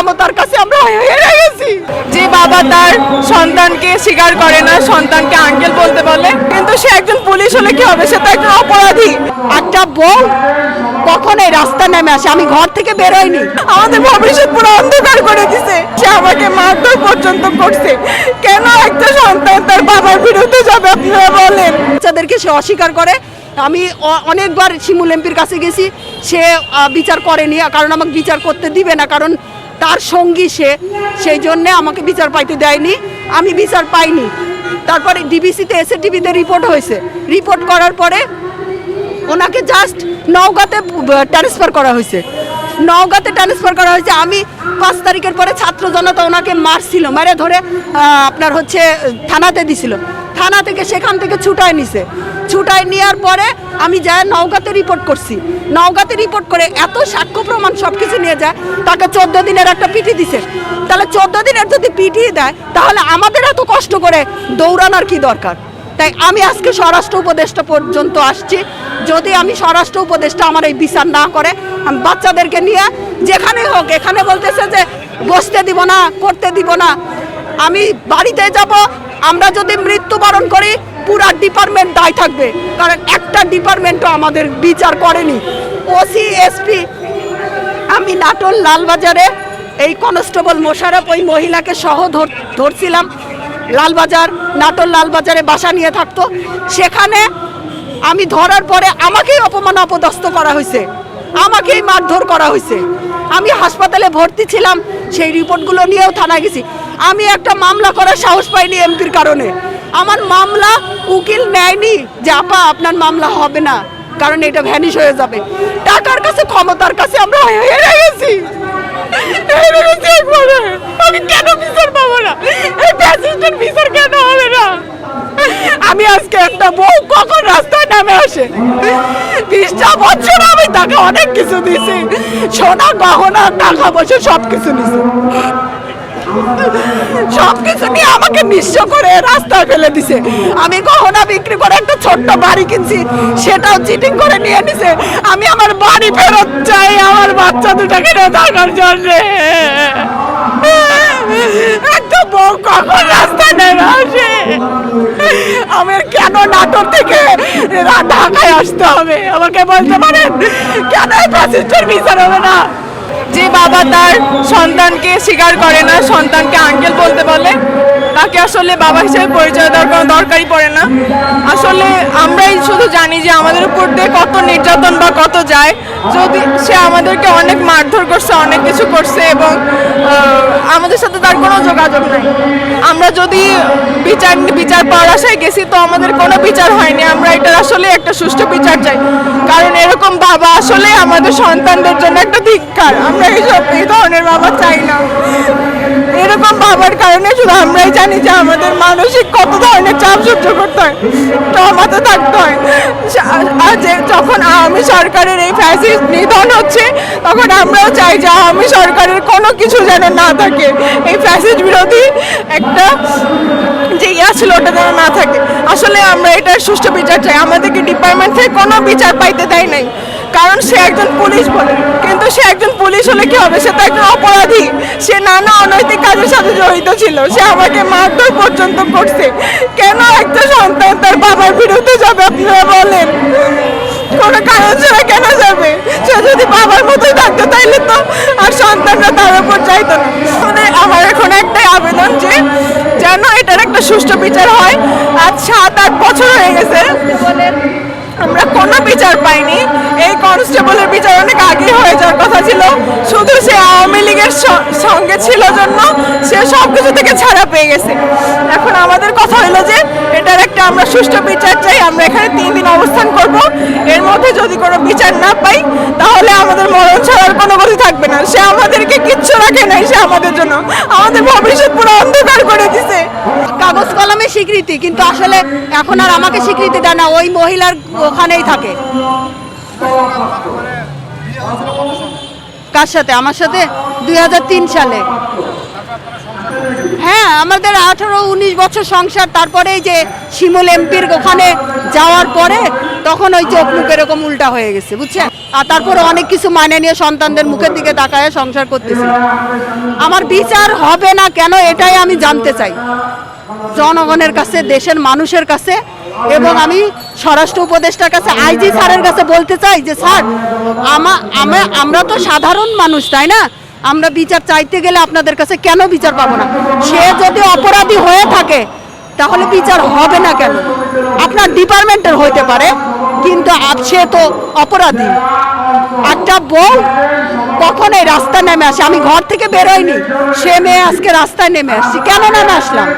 ক্ষমতার কাছে আমরা হেরে গেছি। যে বাবা তার সন্তানকে স্বীকার করে না, সন্তানকে আঙ্কেল বলতে বলে, কিন্তু সে একজন পুলিশ হলে কি হবে? সে তো একজন অপরাধী। একটা বউ কখন এই রাস্তা নেমে আসে, আমি ঘর থেকে বেরোইনি আমাদের ভবিষ্যৎ পুরো অন্ধকার করে দিছে। সে আমাকে মারধর পর্যন্ত করছে। কেন একটা সন্তান তার বাবার বিরুদ্ধে যাবে, আপনারা বলেন? বাচ্চাদেরকে সে অস্বীকার করে। আমি অনেকবার শিমুল এমপির কাছে গেছি। সে বিচার করেনি, কারণ আমাকে বিচার করতে দিবে না, কারণ তার সঙ্গী সে, সেই জন্যে আমাকে বিচার পাইতে দেয়নি। আমি বিচার পাইনি। তারপরে ডিবিসিতে এসে টিভিতে রিপোর্ট হয়েছে। রিপোর্ট করার পরে ওনাকে জাস্ট নওগাঁতে ট্রান্সফার করা হয়েছে। নওগাঁতে ট্রান্সফার করা হয়েছে। আমি পাঁচ তারিখের পরে ছাত্র জনতা ওনাকে মারছিল, মারে ধরে আপনার হচ্ছে, থানাতে দিছিল। থানা থেকে সেখান থেকে ছুটায় নিছে। ছুটায় নেওয়ার পরে আমি যাই নওগাঁতে রিপোর্ট করছি। নওগাঁতে রিপোর্ট করে এত সাক্ষ্য প্রমাণ সব কিছু নিয়ে যায়, তাকে চোদ্দ দিনের একটা পিটি দিছে। তাহলে চোদ্দ দিনের যদি পিটিয়ে দেয়, তাহলে আমাদের এত কষ্ট করে দৌড়ানোর কি দরকার? তাই আমি আজকে স্বরাষ্ট্র উপদেষ্টা পর্যন্ত আসছি। যদি আমি স্বরাষ্ট্র উপদেষ্টা আমার এই বিচার না করে বাচ্চাদেরকে নিয়ে যেখানে হোক, এখানে বলতেছে যে বসতে দিব না, করতে দিব না। আমি বাড়িতে যাব, আমরা যদি মৃত্যুবরণ করি, পুরা ডিপার্টমেন্ট দায় থাকবে। কারণ একটা ডিপার্টমেন্টও আমাদের বিচার করেনি। ওসি এসপি আমি নাটোর লালবাজারে এই কনস্টেবল মোশারফ ওই মহিলাকে সহ ধর- ধরছিলাম। লালবাজার, নাটোর লালবাজারে বাসা নিয়ে থাকতো। সেখানে আমি ধরার পরে আমাকেই অপমান অপদস্থ করা হয়েছে। আমাকেই মারধর করা হয়েছে। আমি হাসপাতালে ভর্তি ছিলাম, সেই রিপোর্টগুলো নিয়েও থানায় গেছি। আমি একটা মামলা করার সাহস পাইনি এমপির কারণে। আমার মামলা উকিল নেয়নি যে, আপা, আপনার মামলা হবে না, কারণ এটা ভ্যানিশ হয়ে যাবে। টাকার কাছে, ক্ষমতার কাছে আমরা হেরে গেছি। আমি কেন বিচার পাবো না? এই কেন হবে আমি আজকে একটা বউ কখন রাস্তায় নামে আসে? বিশটা বছর আমি তাকে অনেক কিছু দিছি। সোনা গহনা, টাকা পয়সা সব কিছু নিছি সবকিছু নিয়ে আমাকে নিঃস্ব করে রাস্তায় ফেলে দিছে? আমি গহনা বিক্রি করে একটা ছোট্ট বাড়ি কিনছি, সেটাও চিটিং করে নিয়ে নিছে। আমি আমার বাড়ি ফেরত চাই, আমার বাচ্চা দুটাকে থাকার জন্য। কখন রাস্তায় নেমে আমার কেন নাটোর থেকে ঢাকায় আসতে হবে? আমাকে বলতে পারেন, কেন প্যাসেঞ্জার বিচার হবে না? যে বাবা তার সন্তানকে স্বীকার করে না, সন্তানকে আঙ্কেল বলতে বলে, তাকে আসলে বাবা হিসেবে পরিচয় দেওয়ার কোনো দরকারই পড়ে না। আসলে আমরাই শুধু জানি যে আমাদের উপর দিয়ে কত নির্যাতন বা কত যায়। যদি সে আমাদেরকে অনেক মারধর করছে, অনেক কিছু করছে এবং আমাদের সাথে তার কোনো যোগাযোগ নাই। আমরা যদি বিচার বিচার পাওয়ার আশায় গেছি, তো আমাদের কোনো বিচার হয়নি। আমরা এটার আসলে একটা সুষ্ঠু বিচার চাই। বাবা আসলে আমাদের সন্তানদের জন্য একটা ধিক্কার। আমরা এইসব এই ধরনের বাবা চাই না। এরকম বাবার কারণে শুধু আমরাই জানি যে আমাদের মানসিক কত ধরনের চাপ সহ্য করতে হয় টমাতে থাকতে হয়। যে যখন আওয়ামী সরকারের এই ফ্যাসিস্ট নিধন হচ্ছে, তখন আমরাও চাই যে আওয়ামী সরকারের কোনো কিছু যেন না থাকে। এই ফ্যাসিস্ট বিরোধী একটা যে ইয়া ছিল, ওটা যেন না থাকে। আসলে আমরা এটার সুষ্ঠু বিচার চাই। আমাদেরকে ডিপার্টমেন্ট থেকে কোনো বিচার পাইতে দেয় নাই। কারণ সে একজন পুলিশ বলে। কিন্তু সে একজন পুলিশ হলে কি হবে? সে তো একজন অপরাধী। সে নানা অনৈতিক কাজের সাথে জড়িত ছিল। সে আমাকে মারধর পর্যন্ত করছে। কেন একটা সন্তান তার বাবার বিরুদ্ধে যাবে আপনারা বলেন। কোনো কারণ ছাড়া কেন যাবে? সে যদি বাবার মতোই থাকতো তাইলে তো আর সন্তানরা তার উপর চাইতো না। আমাদের আমার এখন একটাই আবেদন যে যেন এটার একটা সুষ্ঠু বিচার হয়। আজ সাত, আট বছর হয়ে গেছে। আমরা কোনো বিচার পাইনি। এই কনস্টেবলের বিচার অনেক আগে হয়ে যাওয়ার কথা ছিল। শুধু সে আওয়ামী লীগের সঙ্গে ছিল জন্য সে সব কিছু থেকে ছাড়া পেয়ে গেছে। এখন আমাদের কথা হলো যে, এটার একটা আমরা সুষ্ঠু বিচার চাই, আমরা এখানে তিন দিন অবস্থান করব। এর মধ্যে যদি কোনো বিচার না পাই, তাহলে আমাদের মরণ ছাড়ার কোনো গতি থাকবে না। সে আমাদেরকে কিচ্ছু রাখে নাই, সে আমাদের জন্য। আমাদের ভবিষ্যৎ পুরো অন্ধকার করে দিছে। কাগজ কলমে স্বীকৃতি, কিন্তু আসলে এখন আর আমাকে স্বীকৃতি দেয় না, ওই মহিলার ওখানেই থাকে। কার সাথে? আমার সাথে দুই হাজার তিন সালে। হ্যাঁ আমাদের আঠারো উনিশ বছর সংসার, তারপরে যে শিমুল এমপির ওখানে যাওয়ার পরে তখন ওই চোখ মুখ এরকম উল্টা হয়ে গেছে, বুঝছেন? আর তারপরে অনেক কিছু মানে নিয়ে সন্তানদের মুখের দিকে তাকায় সংসার করতেছি। আমার বিচার হবে না কেন, এটাই আমি জানতে চাই। জনগণের কাছে, দেশের মানুষের কাছে এবং আমি স্বরাষ্ট্র উপদেষ্টার কাছে, আইজি স্যারের কাছে বলতে চাই যে, স্যার, আমা, আমা- আমরা তো সাধারণ মানুষ, তাই না? আমরা বিচার চাইতে গেলে আপনাদের কাছে কেন বিচার পাবো না? সে যদি অপরাধী হয়ে থাকে, তাহলে বিচার হবে না কেন? আপনার ডিপার্টমেন্টের হইতে পারে, কিন্তু সে তো অপরাধী। একটা বউ কখন এই রাস্তায় নেমে আসে, আমি ঘর থেকে বেরোইনি সে মেয়ে আজকে রাস্তায় নেমে আসছি। কেন নেমে আসলাম?